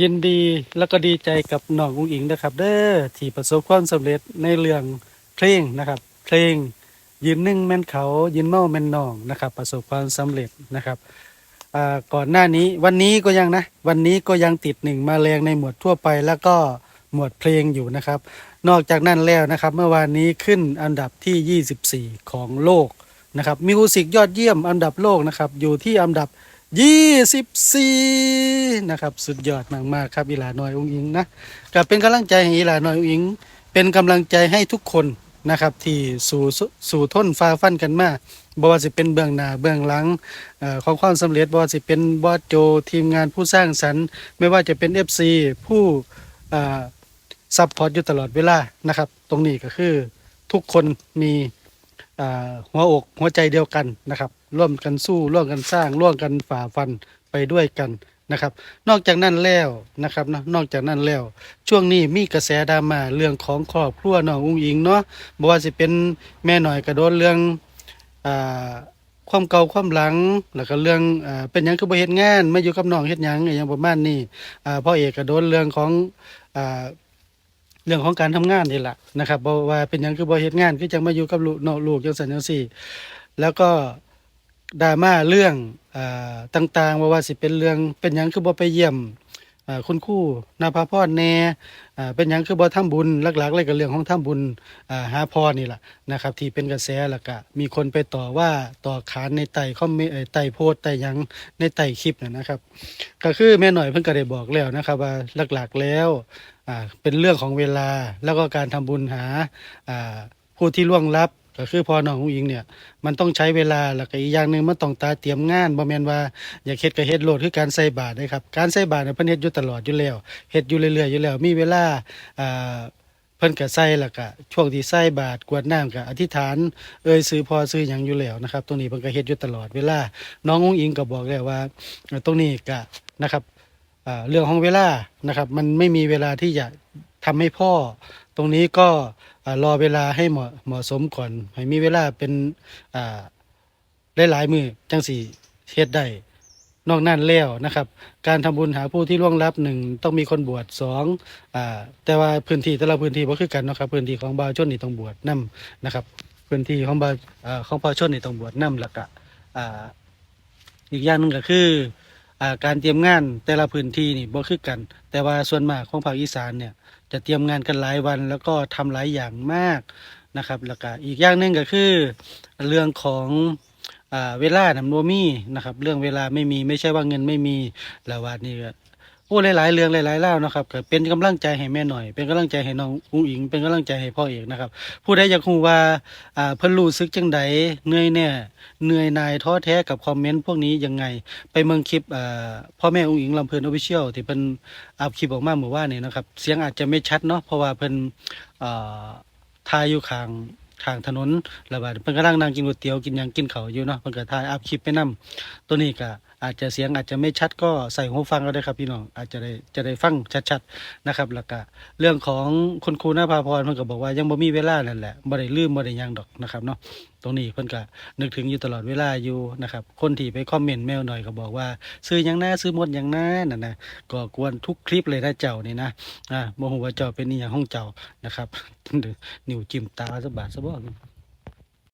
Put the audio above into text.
ยินดีแล้วก็ดีใจกับน้องอุ้งอิงนะครับ เด้อที่ประสบความสำเร็จในเรื่องเพลงนะครับ เพลงยืนหนึ่งแม่นเขายืนเมาแม่นน้องนะครับ ประสบความสำเร็จนะครับอ่าก่อนหน้านี้วันนี้ก็ยังนะ วันนี้ก็ยังติดหนึ่งมาแรงในหมวดทั่วไปแล้วก็หมวดเพลงอยู่นะครับ นอกจากนั้นแล้วนะครับ เมื่อวานนี้ขึ้นอันดับที่ 24 ของโลกนะครับมิวสิกยอดเยี่ยมอันดับโลกนะครับอยู่ที่อันดับ 24นะครับ สุดยอดมากๆครับอีหลาน้อยองอิงนะก็เป็นกำลังใจให้อีหลาน้อยองอิง เป็นกำลังใจให้ทุกคนนะครับ ที่สู่สู่ทนฟ้าฟันกันมาบ่ว่าสิเป็นเบื้องหน้าเบื้องหลังอของความสำเร็จบ่ว่าสิเป็นบอสโจทีมงานผู้สร้างสรรค์ ไม่ว่าจะเป็น FC ผู้อ่าซัพพอร์ตอยู่ตลอดเวลานะครับ ตรงนี้ก็คือทุกคนมี หัวอกหัวใจเดียวกันนะครับ ร่วมกันสู้ร่วมกันสร้างร่วมกันฝ่าฟันไปด้วยกันนะครับ นอกจากนั้นแล้วนะครับนะนอกจากนั้นแล้ว ช่วงนี้มีกระแสดราม่าเรื่องของครอบครัวน้องอุ้งอิงเนาะบ่ว่าสิเป็นแม่หน่อยก็โดนเรื่องอ่าความเก่าความหลังแล้วก็เรื่องอ่าเป็นหยังคือบ่เฮ็ดงานมาอยู่กับน้องเฮ็ดหยังอหยังประมาณนี้อ่าพ่อเอกก็โดนเรื่องของอ่า เรื่องของการทำงานนี่แหละนะครับบ่ว่าเป็นหยังคือบ่เฮ็ดงานคือจังมาอยู่กับลูกน้องลูกจังซั่นจังซี่ แล้วก็ดราม่าเรื่องอต่างๆว่าว่าสิเป็นเรื่องเป็นหยังคือบ่ไปเยี่ยมคุณครูนาภาพรแน่อ่เป็นหยังคือบ่ทำบุญหลักๆเลยก็เรื่องของทำบุญอ่าหาพรนี่แหละนะครับ ที่เป็นกระแสแล้วก็มีคนไปต่อว่าต่อขานในไต่คอมเมต์ไต่โพสไต่ยังในไต่คลิปนะนะครับ ก็คือแม่หน่อยเพิ่นก็ได้บอกแล้วนะครับว่าหลักๆแล้ว เป็นเรื่องของเวลาแล้วก็การทำบุญหาผู้ที่ล่วงลับก็คือพอน้องผู้หญิงเนี่ยมันต้องใช้เวลาแล้วก็อีกอย่างหนึ่งมันต้องตาเตรียมงานบ่แมนว่าอยากเฮ็ดก็เฮ็ดโลดคือการใส่บาตรนะครับการใส่บาตรเนี่ยเพิ่นเฮ็ดอยู่ตลอดอยู่แล้วเฮ็ดอยู่เรื่อยๆอยู่แล้วมีเวลาอ่าเพิ่นก็ใส่แล้วก็ช่วงที่ใส่บาตรกวดน้ำก็อธิษฐานเอ่ยซื้อพอซื้อหยังอยู่แล้วนะครับตรงนี้เพิ่นก็เฮ็ดอยู่ตลอดเวลาน้องอุ้งอิงก็บอกแล้วว่าตรงนี้ก็นะครับ เรื่องของเวลานะครับ มันไม่มีเวลาที่จะทำให้พ่อ ตรงนี้ก็รอเวลาให้เหมาะเหมาะสมก่อนให้มีเวลาเป็นหลายๆมือจังสี่เฮ็ดได้นอกนั้นแล้วนะครับ การทำบุญหาผู้ที่ล่วงลับหนึ่งต้องมีคนบวชสองอแต่ว่าพื้นที่แต่ละพื้นที่บ่คือกันนะครับพื้นที่ของบาวชนนี่ต้องบวชนํนะครับ พื้นที่ของบาวของบาวชนนี่ต้องบวชนํแล้วก็อีกอย่างหนึงก็คือ การเตรียมงานแต่ละพื้นที่นี่บ่คือกัน แต่ว่าส่วนมากของภาคอีสานเนี่ยจะเตรียมงานกันหลายวัน แล้วก็ทำหลายอย่างมากนะครับแล้วก็อีกอย่างหนึ่งก็คือ เรื่องของอเวลานะมันบ่มีนะครับเรื่องเวลาไม่มีไม่ใช่ว่าเงินไม่มีแล้วว่านี่ โอ้หลายๆเรื่องหลายๆเล่านะครับก็เป็นกำลังใจให้แม่หน่อย เป็นกำลังใจให้น้องอุ้งอิง เป็นกำลังใจให้พ่อเอกนะครับผู้ใดอยากรู้ว่าอ่าเพิ่นรู้สึกจังใดเหนื่อยแน่เหนื่อยนายท้อแท้กับคอมเมนต์พวกนี้ยังไง ไปเมืองคลิปอ่าพ่อแม่อุ้งอิงลำเพลินออฟฟิเชียลที่เพิ่นอัพคลิปออกมาเมื่อวานนี้นะครับเสียงอาจจะไม่ชัดเนาะเพราะว่าเพิ่นอ่าทายอยู่ข้างข้างถนนแล้วบัดเพิ่นกำลังนั่งกินก๋วยเตี๋ยวกินหยังกินข้าวอยู่เนาะเพิ่นก็ถ่ายอัพคลิปไปนํตัวนี้ก็อาจจะเสียงอาจจะไม่ชัดก็ใส่หูฟังก็ได้ครับพี่น้องอาจจะได้จะได้ฟังชัดๆนะครับแล้วก็เรื่องของคุณครูนภาพรเพิ่นก็บอกว่ายังบ่มีเวลานั่นแหละบ่ได้ลืมบ่ได้ยังดอกนะครับเนาะตรงนี้เพิ่นก็นึกถึงอยู่ตลอดเวลาอยู่นะครับคนที่ไปคอมเมนต์แมวหน่อยก็บอกว่า ซื้อยังนะซื้อหมดยังนะนั่นนะก็กวนทุกคลิปเลยนะเจ้านี่นะอ่าบ่ฮู้ว่าเจ้าเป็นอีหยังของเจ้านะครับนิ้วจิ้มตาซะบาดซะบ่